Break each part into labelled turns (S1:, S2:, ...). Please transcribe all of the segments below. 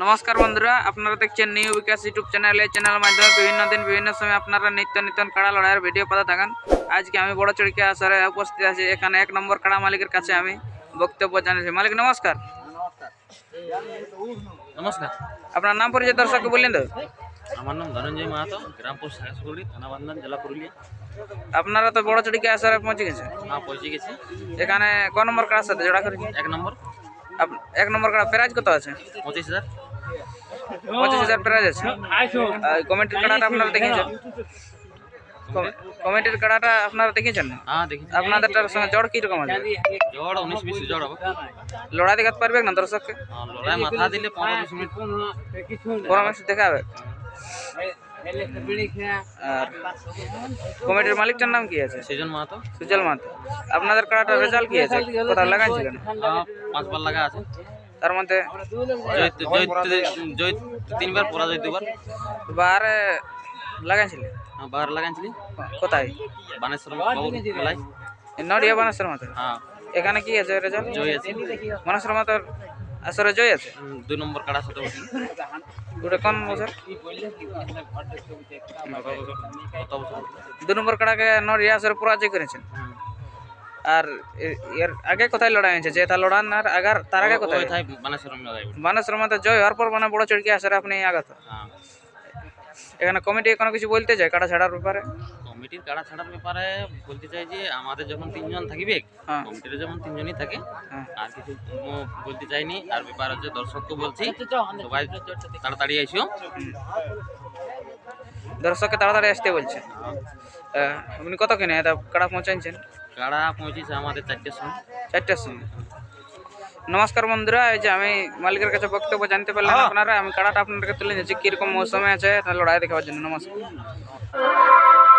S1: নমস্কার বন্ধুরা আপনারা দেখছেন নিউ বিকাশ ইউটিউব চ্যানেল এই চ্যানেলের মাধ্যমে বিভিন্ন দিন বিভিন্ন সময় আপনারা নিত্য নিত্য কাড়া লড়াইয়ের ভিডিও পাতা থাকেন আজকে আমি বড় চড়িকা আসারে উপস্থিত আছি এখানে এক নম্বর কাড়া মালিকের কাছে আমি বক্তব্য জানিয়েছি মালিক নমস্কার
S2: নমস্কার
S1: আপনার নাম পরিচয় দর্শককে বললেন তো
S2: আমার নাম ধনঞ্জয় মাহাতো গ্রামপুর সাহেবগুড়ি থানা বান্ধান জেলা পুরুলিয়া
S1: আপনারা তো বড় চড়িকা আসারে পৌঁছে গেছে
S2: হ্যাঁ পৌঁছে গেছি
S1: এখানে ক নম্বর কাড়ার সাথে জোড়া করেছে
S2: এক নম্বর
S1: আপ- এক নম্বর কাড়া প্রাইজ কত আছে
S2: পঁচিশ হাজার
S1: পঁচিশ হাজার প্রাইজ আছে আর কমিটির কাড়াটা আপনারা দেখেছেন কমি- কমিটির কাড়াটা আপনারা দেখেছেন না
S2: হ্যাঁ দেখি
S1: আপনাদেরটার সঙ্গে জড় কীরকম আছে
S2: জড় উনিশ বিশ জড় হবে
S1: লড়াই দেখাতে পারবে না দর্শককে
S2: হ্যাঁ, লড়াই মাথা দিলে পনেরো বিশ মিনিট
S1: পরামর্শ দেখাবে আর কমিটির মালিকটার নাম কি আছে
S2: সেজন মাহাতো
S1: সুজল মাহাতো আপনাদের কাড়াটা রেজাল্ট কি আছে কোথাও লাগাইছিলেন
S2: হ্যাঁ, পাঁচবার লাগা আছে
S1: তার মধ্যে
S2: তিনবার পরাজয় দুবার।
S1: বারে লাগাইছিলেন
S2: হ্যাঁ, বার লাগাইছিলি।
S1: কোথায়?
S2: বানেশ্বর মেলাই
S1: নড়িয়া বানেশ্বর মাথায়
S2: হ্যাঁ।
S1: এখানে কি আছে রেজাল্ট?
S2: জয় আছে।
S1: বানেশ্বর মাথার আসরে জয় আছে?
S2: দুই নম্বর কাড়া সাথে
S1: ওটা কোন বছর? দু নম্বর কাড়াকে নড়িয়া আসরে পরাজয় করেছেন।
S2: হুম।
S1: আর এর আগে কোথায় লড়াই হয়েছে? যে তা লড়ান আর আগার তার আগে কোথায়? বানাশ্রমাতে জয় হওয়ার পর মানে বড় চড়কি আসার আপনি আগত।
S2: হ্যাঁ।
S1: এখানে কমিটি কোনো কিছু বলতে চায় কাটা ছাড়ার ব্যাপারে?
S2: কমিটির কাড়া ছাড়ার ব্যাপারে বলতে চাই যে আমাদের যখন তিনজন থাকিবে
S1: হ্যাঁ।
S2: কমিটির যেমন তিনজনই থাকে
S1: হ্যাঁ।
S2: আর কিছু বলতে চাইনি আর ব্যাপার হচ্ছে দর্শককে বলছি সবাই তাড়াতাড়ি আইসিও
S1: দর্শককে তাড়াতাড়ি আসতে বলছে। আপনি কত কিনে এটা কাড়া পৌঁছাইছেন?
S2: কাড়া পৌঁছেছে আমাদের চারটের সময়
S1: চারটার সময় নমস্কার বন্ধুরা এই যে আমি মালিকের কাছে বক্তব্য জানতে পারলাম আপনারা আমি কাড়াটা আপনাদেরকে তুলে নিয়েছি কীরকম মৌসুমে আছে লড়াই দেখাবার জন্য। নমস্কার।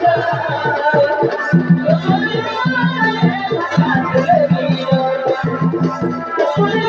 S3: Thank you.